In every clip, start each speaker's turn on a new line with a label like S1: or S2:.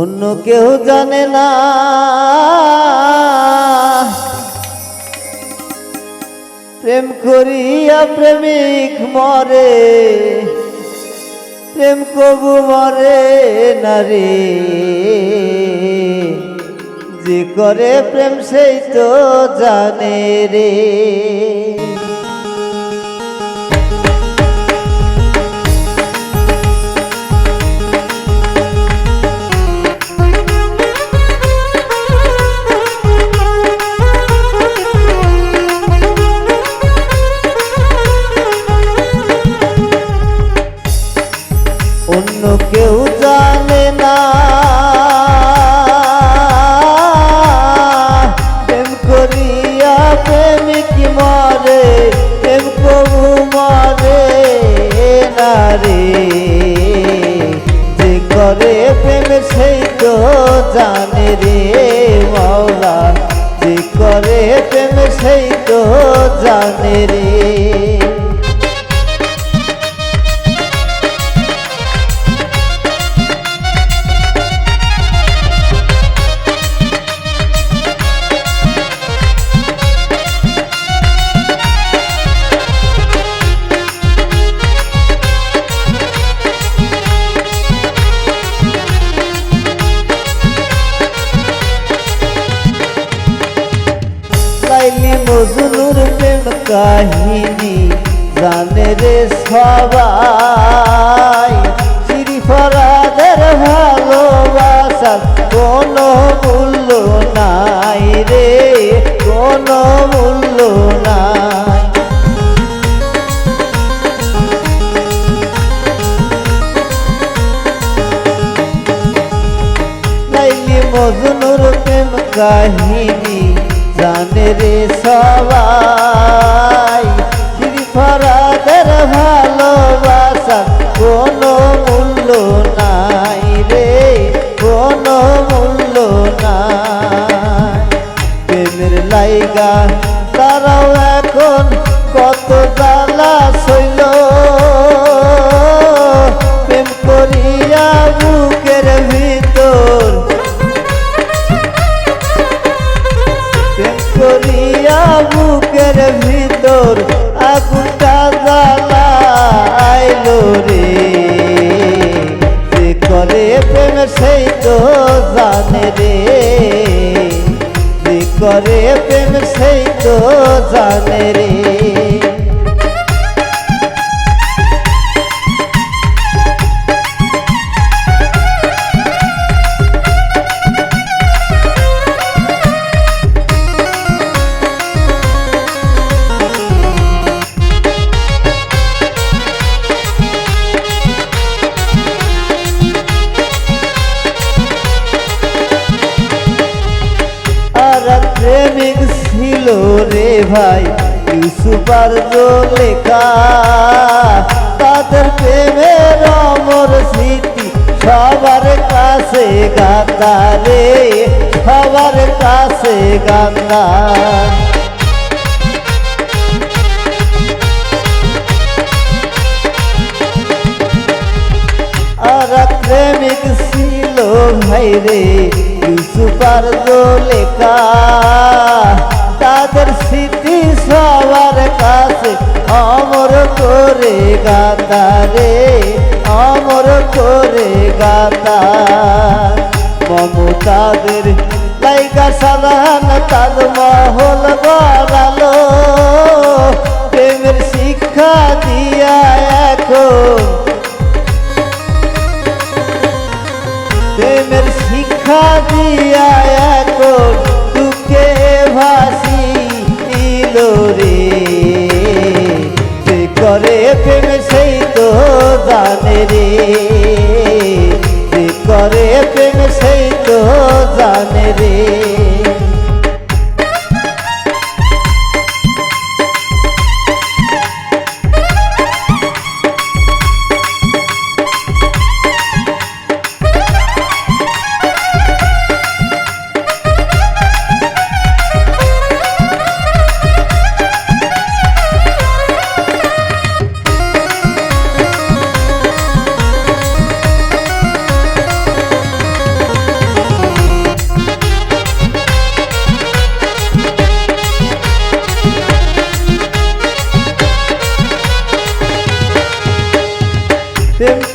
S1: অন্য কেউ জানে না। প্রেম করিয়া প্রেমিক মরে, প্রেম কবু মরে না রে যে করে প্রেম সেই তো জানে রে। অন্য কেউ জানে না। প্রেম করিয়া প্রেমিক মরে, প্রেম কবু মরে না যে করে প্রেম সেই তো জানে রে মাওলা। যে করে প্রেম সেই তো জানে রে। লাইলি মজনুর প্রেম কাহিনী, জানে রে সবাই। চিরি ফরাদের ভালোবাসার কোনো মূল্য নাই রে, কোনো মূল্য নাই। লাইলি মজনুর প্রেম কাহিনী জানে রে সবাই ফরাদের ভালোবাসা কোনো মূল্য নাই রে কোনো মূল্য নাই। প্রেমের লাইগা রে যে করে প্রেম, সেই তো জানে রে। যে করে প্রেম, সেই তো জানে রে। ভাই ইউসুফার লেখা তাদের প্রেমের অমর স্মৃতি সবার কাছে গাতা রে, সবার কাছে এক প্রেমিক ছিল ভাই রে ইউসুফার লেখা গাতা রে অমর করে গাতা। মমতাদের লাইকা সাধারণ তাজমহল গড়ালো। প্রেমের শিক্ষা দিয়া এখন। প্রেমের শিক্ষা দিয়া এখন দুঃখে ভাসি রে। করে প্রেম তো জানে রে।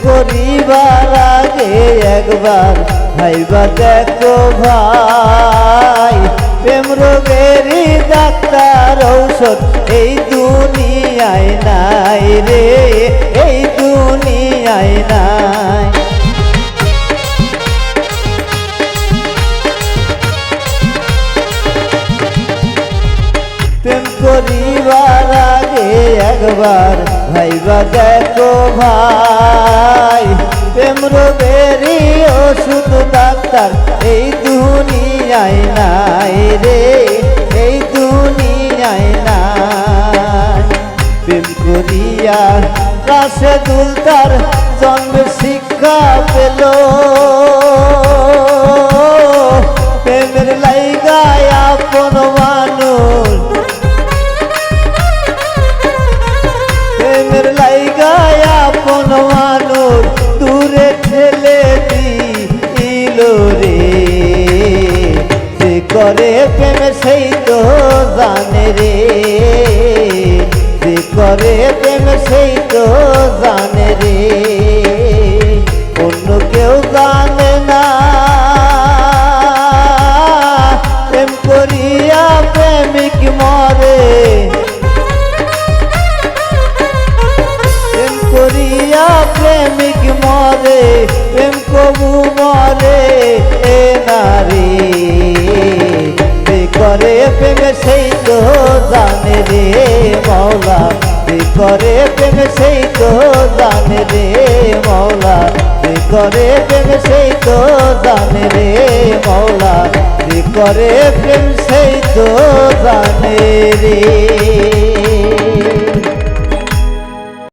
S1: করিবার আগে একবার ভাইবা দেখো ভাই। প্রেম রোগেরই ডাক্তার ঔষধ এই দুনিয়ায় নাই রে, এই দুনিয়ায় নাই। প্রেম করিবার আগে একবার ভাইবা দেখো ভাই, প্রেম রোগেরই ওষুধ ডাক্তার। এই দুনিয়ায় নাই রে, এই দুনিয়ায় নাই। প্রেম করিয়া রাসে দুলতার জন্মের শিক্ষা পেল। প্রেমের লাইগায় আপন করে প্রেম সেই তো জানে রে। যে করে প্রেম সেই তো জানে রে। জানে রে মৌলা, কি করে প্রেম সেই তো জানে রে মৌলা, কি করে প্রেম সেই তো জানে রে মৌলা যে করে প্রেম সেই তো জানে রে।